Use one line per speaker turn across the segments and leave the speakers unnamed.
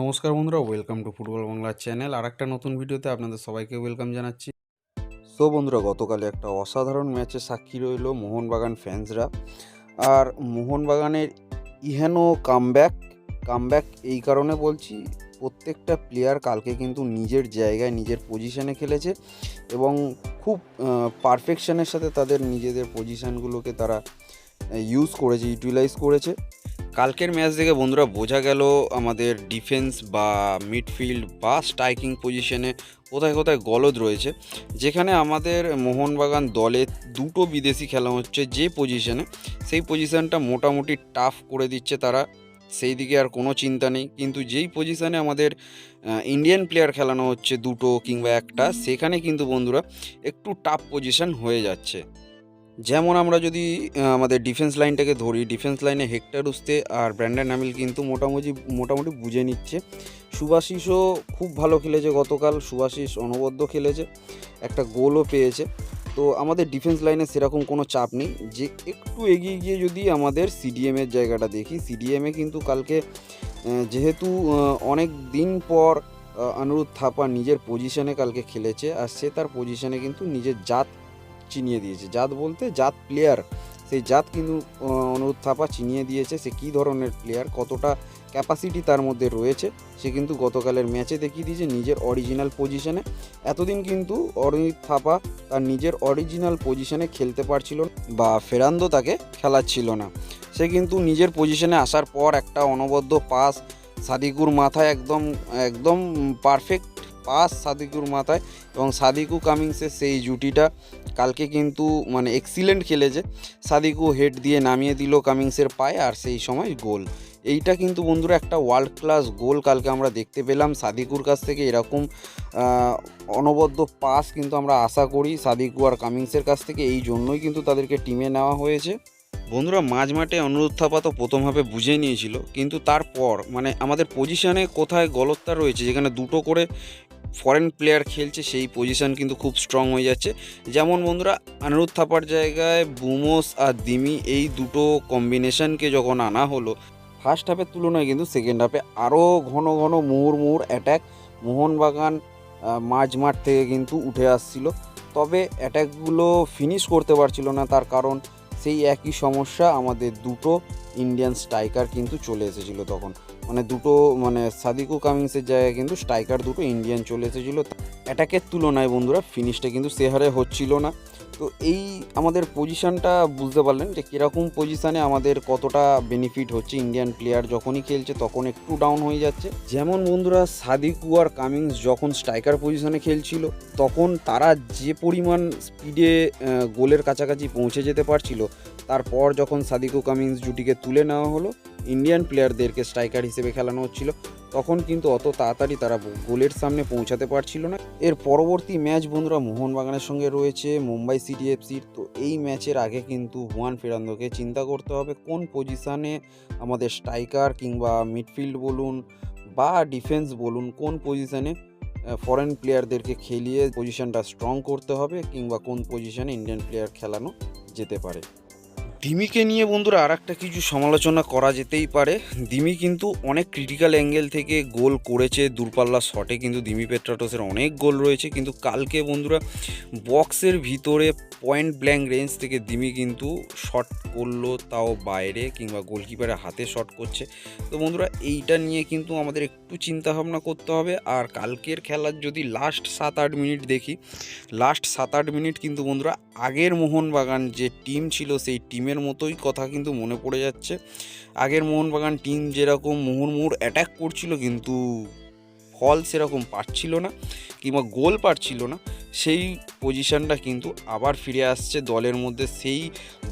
নমস্কার বন্ধুরা welcome to football Bangla channel আর একটা নতুন ভিডিওতে আপনাদের সবাইকে ওয়েলকাম জানাচ্ছি। সো বন্ধুরা, গতকালে একটা অসাধারণ ম্যাচে সাক্ষী রইল মোহনবাগান ফ্যান্সরা আর মোহনবাগানের ইহেনো কামব্যাক কামব্যাক এই কারণে বলছি, প্রত্যেকটা প্লেয়ার কালকে কিন্তু নিজের জায়গায়, নিজের পজিশনে খেলেছে এবং খুব পারফেকশনের সাথে তাদের নিজেদের পজিশানগুলোকে তারা ইউজ করেছে ইউটিলাইজ করেছে। কালকের ম্যাচ দেখে বন্ধুরা বোঝা গেল আমাদের ডিফেন্স বা মিডফিল্ড বা স্ট্রাইকিং পজিশনে কোথায় কোথায় গলদ রয়েছে। যেখানে আমাদের মোহনবাগান দলে দুটো বিদেশি খেলা হচ্ছে যে পজিশনে। সেই পজিশনটা মোটামুটি টাফ করে দিচ্ছে তারা। সেই দিকে আর কোনো চিন্তা নেই। কিন্তু যেই পজিশনে আমাদের ইন্ডিয়ান প্লেয়ার খেলানো হচ্ছে দুটো কিংবা একটা, সেখানে কিন্তু বন্ধুরা একটু টাফ পজিশন হয়ে যাচ্ছে। যেমন আমরা যদি আমাদের ডিফেন্স লাইনটাকে ধরি ডিফেন্স লাইনে হেক্টর উস্তে আর ব্র্যান্ডন নামিল কিন্তু মোটামুটি মোটামুটি বুঝে নিচ্ছে। সুভাশিসও খুব ভালো খেলেছে গতকাল সুভাশিস অনবদ্য খেলেছে, একটা গোলও পেয়েছে। তো আমাদের ডিফেন্স লাইনে সেরকম কোনো চাপ নেই। যে একটু এগিয়ে গিয়ে যদি আমাদের সিডিএমের জায়গাটা দেখি সিডিএমে কিন্তু কালকে যেহেতু অনেক দিন পর অনুরোধ থাপা নিজের পজিশনে কালকে খেলেছে, আর সে তার পজিশনে কিন্তু নিজের জাত চিনিয়ে দিয়েছে। জাত বলতে জাত প্লেয়ার সেই জাত কিন্তু অনুরোধ থাপা চিনিয়ে দিয়েছে সে কী ধরনের প্লেয়ার কতটা ক্যাপাসিটি তার মধ্যে রয়েছে, সে কিন্তু গতকালের ম্যাচে দেখিয়ে দিয়েছে নিজের অরিজিনাল পজিশনে এতদিন কিন্তু অরিজিৎ থাপা তার নিজের অরিজিনাল পজিশনে খেলতে পারছিল বা ফেরান্দো তাকে খেলাচ্ছিল না। সে কিন্তু নিজের পজিশনে আসার পর একটা অনবদ্য পাস সাদিকুর মাথায় একদম একদম পারফেক্ট পাস সাদিকুর মাথায় এবং সাদিকু কামিংসের সেই জুটিটা কালকে কিন্তু মানে এক্সিলেন্ট খেলেছে। সাদিকু হেড দিয়ে নামিয়ে দিল কামিংসের পায়ে আর সেই সময় গোল। এইটা কিন্তু বন্ধুরা একটা ওয়ার্ল্ড ক্লাস গোল কালকে আমরা দেখতে পেলাম। সাদিকুর কাছ থেকে এরকম অনবদ্য পাস কিন্তু আমরা আশা করি সাদিকু আর কামিংসের কাছ থেকে। এই জন্যই কিন্তু তাদেরকে টিমে নেওয়া হয়েছে। বন্ধুরা মাঝ মাঠে অনুরোধ থাপা তো প্রথমভাবে বুঝে নিয়েছিল। কিন্তু তারপর মানে আমাদের পজিশনে কোথায় গলতটা রয়েছে, যেখানে দুটো করে ফরেন প্লেয়ার খেলছে, সেই পজিশন কিন্তু খুব স্ট্রং হয়ে যাচ্ছে। যেমন বন্ধুরা, আনিরুদ্ধ থাপার জায়গায় বুমোস আর দিমি এই দুটো কম্বিনেশনকে যখন আনা হলো ফার্স্ট হাফের তুলনায় কিন্তু সেকেন্ড হাফে আরও ঘন ঘন মুহুর মুহুর অ্যাট্যাক মোহনবাগান মাঝ মাঠ থেকে কিন্তু উঠে আসছিল। তবে অ্যাট্যাকগুলো ফিনিশ করতে পারছিল না, তার কারণ সেই একই সমস্যা আমাদের দুটো ইন্ডিয়ান স্ট্রাইকার কিন্তু চলে এসেছিল তখন। মানে দুটো মানে সাদিকু কামিংসের জায়গায় কিন্তু স্ট্রাইকার দুটো ইন্ডিয়ান চলে এসেছিল। অ্যাটাকের তুলনায় বন্ধুরা, ফিনিশটা কিন্তু সে হারে হচ্ছিল না। তো এই আমাদের পজিশানটা বুঝতে পারলেন যে কীরকম পজিশানে আমাদের কতটা বেনিফিট হচ্ছে ইন্ডিয়ান প্লেয়ার যখনই খেলছে তখন একটু ডাউন হয়ে যাচ্ছে। যেমন বন্ধুরা, সাদিকু আর কামিংস যখন স্ট্রাইকার পজিশানে খেলছিল, তখন তারা যে পরিমাণ স্পিডে গোলের কাছাকাছি পৌঁছে যেতে পারছিল, তারপর যখন সাদিকু কামিংস জুটিকে তুলে নেওয়া হলো ইন্ডিয়ান প্লেয়ারদেরকে স্ট্রাইকার হিসেবে খেলানো হচ্ছিল। তখন কিন্তু অত তাড়াতাড়ি তারা গোলের সামনে পৌঁছাতে পারছিল না। এর পরবর্তী ম্যাচ বন্ধুরা মোহনবাগানের সঙ্গে রয়েছে মুম্বাই সিটি এফসির তো এই ম্যাচের আগে কিন্তু হুয়ান ফেরান্দোকে চিন্তা করতে হবে কোন পজিশানে আমাদের স্ট্রাইকার কিংবা মিডফিল্ড বলুন বা ডিফেন্স বলুন কোন পজিশানে ফরেন প্লেয়ারদেরকে খেলিয়ে পজিশনটা স্ট্রং করতে হবে কিংবা কোন পজিশানে ইন্ডিয়ান প্লেয়ার খেলানো যেতে পারে। দিমিকে নিয়ে বন্ধুরা আর একটা কিছু সমালোচনা করা যেতেই পারে। দিমি কিন্তু অনেক ক্রিটিক্যাল অ্যাঙ্গেল থেকে গোল করেছে দূরপাল্লা শটে কিন্তু দিমি পেট্রাটোসের অনেক গোল রয়েছে। কিন্তু কালকে বন্ধুরা বক্সের ভিতরে পয়েন্ট ব্ল্যাঙ্ক রেঞ্জ থেকে দিমি কিন্তু শট করল তাও বাইরে, কিংবা গোলকিপারের হাতে শট করছে। তো বন্ধুরা এইটা নিয়ে কিন্তু আমাদের একটু চিন্তা ভাবনা করতে হবে। আর কালকের খেলার যদি লাস্ট সাত আট মিনিট দেখি লাস্ট সাত আট মিনিট কিন্তু বন্ধুরা আগের মোহনবাগান যে টিম ছিল, সেই টিমের মতোই কথা কিন্তু মনে পড়ে যাচ্ছে। আগের মোহনবাগান টিম যেরকম মুহুর্মুহুর অ্যাটাক করছিল কিন্তু ফল সেরকম পাচ্ছিল না কিংবা গোল পাচ্ছিল না, সেই পজিশনটা কিন্তু আবার ফিরে আসছে দলের মধ্যে। সেই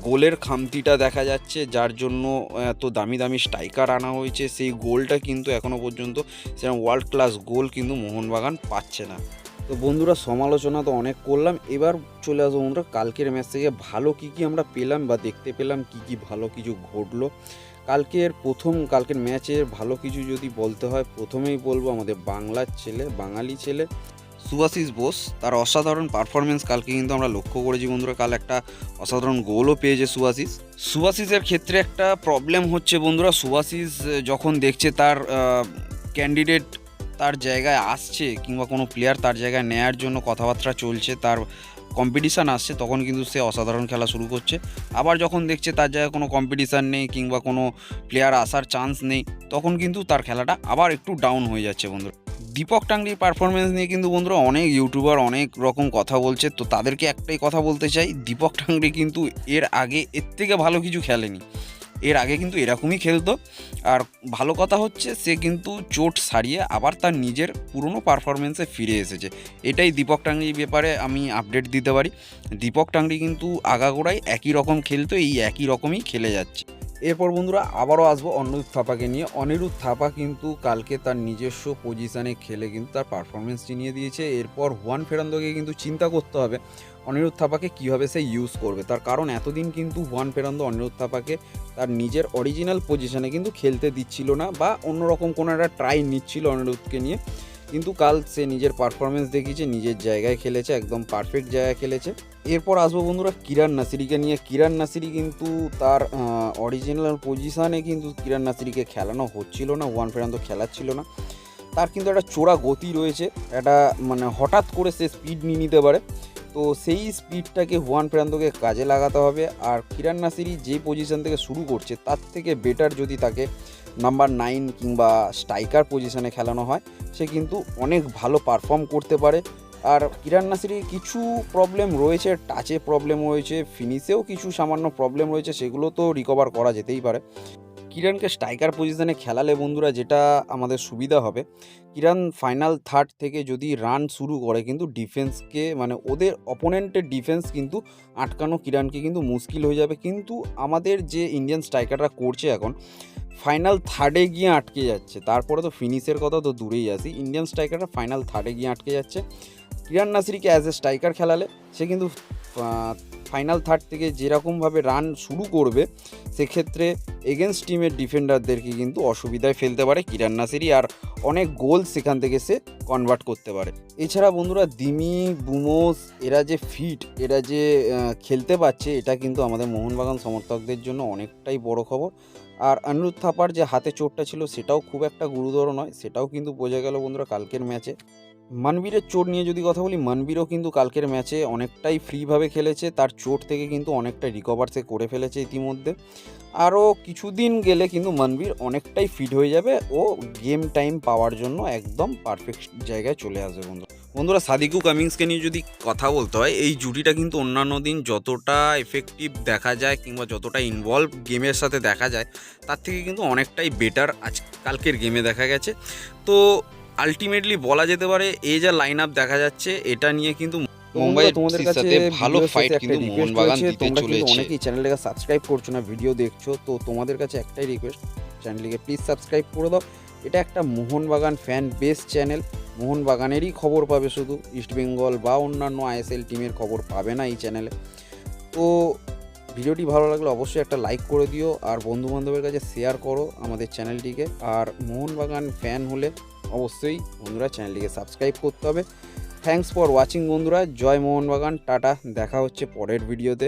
গোলের খামতিটা দেখা যাচ্ছে, যার জন্য এত দামি দামি স্ট্রাইকার আনা হয়েছে। সেই গোলটা কিন্তু এখনও পর্যন্ত সেরকম ওয়ার্ল্ড ক্লাস গোল কিন্তু মোহনবাগান পাচ্ছে না। তো বন্ধুরা, সমালোচনা তো অনেক করলাম। এবার চলে আসব বন্ধুরা, কালকের ম্যাচ থেকে ভালো কী কী আমরা পেলাম বা দেখতে পেলাম, কী কী ভালো কিছু ঘটলো। কালকের প্রথম, কালকের ম্যাচের ভালো কিছু যদি বলতে হয়, প্রথমেই বলব আমাদের বাংলার ছেলে, বাঙালি ছেলে, সুভাশিস বোস। তার অসাধারণ পারফরমেন্স কালকে কিন্তু আমরা লক্ষ্য করেছি বন্ধুরা। কাল একটা অসাধারণ গোলও পেয়েছে সুভাশিস। সুভাশিসের ক্ষেত্রে একটা প্রবলেম হচ্ছে বন্ধুরা, সুভাশিস যখন দেখছে তার ক্যান্ডিডেট তার জায়গায় আসছে কিংবা কোনো প্লেয়ার তার জায়গায় নেয়ার জন্য কথাবার্তা চলছে, তার কম্পিটিশান আসছে, তখন কিন্তু সে অসাধারণ খেলা শুরু করছে। আবার যখন দেখছে তার জায়গায় কোনো কম্পিটিশান নেই কিংবা কোনো প্লেয়ার আসার চান্স নেই, তখন কিন্তু তার খেলাটা আবার একটু ডাউন হয়ে যাচ্ছে বন্ধুরা। দীপক টাংরির পারফরমেন্স নিয়ে কিন্তু বন্ধুরা অনেক ইউটিউবার অনেক রকম কথা বলছে, তো তাদেরকে একটাই কথা বলতে চাই, দীপক টাংরি কিন্তু এর আগে এর থেকে ভালো কিছু খেলেনি। এর আগে কিন্তু এরকমই খেলতো। আর ভালো কথা হচ্ছে, সে কিন্তু চোট সারিয়ে আবার তার নিজের পুরনো পারফরমেন্সে ফিরে এসেছে। এটাই দীপক টাংরির ব্যাপারে আমি আপডেট দিতে পারি। দীপক টাংরি কিন্তু আগাগোড়াই একই রকম খেলতো, এই একই রকমই খেলে যাচ্ছে। এরপর বন্ধুরা আবারও আসব অনিরুদ্ধ থাপাকে নিয়ে। অনিরুদ্ধ থাপা কিন্তু কালকে তার নিজস্ব পজিশানে খেলে কিন্তু তার পারফরমেন্স চিনিয়ে দিয়েছে। এরপর হুয়ান ফেরান্দোকে কিন্তু চিন্তা করতে হবে। অনিরুদ্ধ থাপাকে কীভাবে সে ইউজ করবে? তার কারণ এতদিন কিন্তু ওয়ান ফেরান্দো অনিরুদ্ধ থাপাকে তার নিজের অরিজিনাল পজিশনে কিন্তু খেলতে দিচ্ছিল না বা অন্যরকম কোনো একটা ট্রাই নিচ্ছিল অনিরুদ্ধকে নিয়ে। কিন্তু কাল সে নিজের পারফরমেন্স দেখিয়েছে, নিজের জায়গায় খেলেছে, একদম পারফেক্ট জায়গায় খেলেছে। এরপর আসব বন্ধুরা কিরান নাসিরিকে নিয়ে। কিরান নাসিরি কিন্তু তার অরিজিনাল পজিশানে কিন্তু কিরান নাসিরিকে খেলানো হচ্ছিল না ওয়ান ফেরান্ত খেলাচ্ছিল না। তার কিন্তু একটা চোরা গতি রয়েছে, একটা মানে হঠাৎ করে সে স্পিড নিয়ে নিতে পারে। তো সেই স্পিডটাকে হুয়ান ফেরান্দোকে কাজে লাগাতে হবে। আর কিরান নাসিরি যে পজিশন থেকে শুরু করছে, তার থেকে বেটার যদি তাকে নাম্বার নাইন কিংবা স্ট্রাইকার পজিশনে খেলানো হয়, সে কিন্তু অনেক ভালো পারফর্ম করতে পারে। আর কিরান নাসিরির কিছু প্রবলেম রয়েছে টাচে প্রবলেম রয়েছে ফিনিশেও কিছু সামান্য প্রবলেম রয়েছে, সেগুলো তো রিকভার করা যেতেই পারে। কিরানকে স্ট্রাইকার পজিশনে খেলালে বন্ধুরা যেটা আমাদের সুবিধা হবে কিরান ফাইনাল থার্ড থেকে যদি রান শুরু করে কিন্তু ডিফেন্সকে মানে ওদের অপোনেন্টের ডিফেন্স কিন্তু আটকানো কিরানকে কিন্তু মুশকিল হয়ে যাবে। কিন্তু আমাদের যে ইন্ডিয়ান স্ট্রাইকাররা করছে এখন ফাইনাল থার্ডে গিয়ে আটকে যাচ্ছে। তারপরে তো ফিনিশের কথা তো দূরেই আসি ইন্ডিয়ান স্ট্রাইকাররা ফাইনাল থার্ডে গিয়ে আটকে যাচ্ছে। কিরান নাসিরিকে অ্যাজ এ স্ট্রাইকার খেলালে, সে কিন্তু ফাইনাল থার্ড থেকে যেরকমভাবে রান শুরু করবে, সেক্ষেত্রে এগেনস্ট টিমের ডিফেন্ডারদেরকে কিন্তু অসুবিধায় ফেলতে পারে কিরান নাসিরি আর অনেক গোল সেখান থেকে সে কনভার্ট করতে পারে। এছাড়া বন্ধুরা দিমি, বুমোস, এরা যে ফিট এরা যে খেলতে পারছে, এটা কিন্তু আমাদের মোহনবাগান সমর্থকদের জন্য অনেকটাই বড় খবর। আর অনিরুদ্ধ থাপার যে হাতে চোটটা ছিল, সেটাও খুব একটা গুরুতর নয়, সেটাও কিন্তু বোঝা গেল বন্ধুরা কালকের ম্যাচে মানবীরের চোট নিয়ে যদি কথা বলি, মানবীরও কিন্তু কালকের ম্যাচে অনেকটাই ফ্রিভাবে খেলেছে। তার চোট থেকে কিন্তু অনেকটা রিকভার সে করে ফেলেছে ইতিমধ্যে। আরও কিছুদিন গেলে কিন্তু মানবীর অনেকটাই ফিট হয়ে যাবে ও গেম টাইম পাওয়ার জন্য একদম পারফেক্ট জায়গায় চলে আসবে বন্ধু। বন্ধুরা, সাদিকু কামিংসকে নিয়ে যদি কথা বলতে হয়, এই জুটিটা কিন্তু অন্যান্য দিন যতটা এফেক্টিভ দেখা যায় কিংবা যতটা ইনভলভ গেমের সাথে দেখা যায়, তার থেকে কিন্তু অনেকটাই বেটার আজ কালকের গেমে দেখা গেছে। তো আলটিমেটলি বলা যেতে পারে এই যা লাইন আপ দেখা যাচ্ছে এটা নিয়ে কিন্তু মুম্বাই তোমাদের কাছে ভালো ফাইট কিন্তু মোহনবাগান দিতে
তোমরা কিন্তু
চলেছে।
অনেকেই চ্যানেলটাকে সাবস্ক্রাইব করছ না ভিডিও দেখছ তো তোমাদের কাছে একটাই রিকোয়েস্ট চ্যানেলটিকে প্লিজ সাবস্ক্রাইব করে দাও। এটা একটা মোহনবাগান ফ্যান বেস চ্যানেল মোহনবাগানেরই খবর পাবে শুধু ইস্টবেঙ্গল বা অন্যান্য আইএসএল টিমের খবর পাবে না এই চ্যানেলে তো ভিডিওটি ভালো লাগলে অবশ্যই একটা লাইক করে দিও আর বন্ধু বান্ধবের কাছে শেয়ার করো আমাদের চ্যানেলটিকে আর মোহনবাগান ফ্যান হলে অবশ্যই বন্ধুরা চ্যানেলটিকে সাবস্ক্রাইব করতে হবে। থ্যাংকস ফর ওয়াচিং বন্ধুরা। জয় মোহনবাগান। টাটা। দেখা হচ্ছে পরের ভিডিওতে।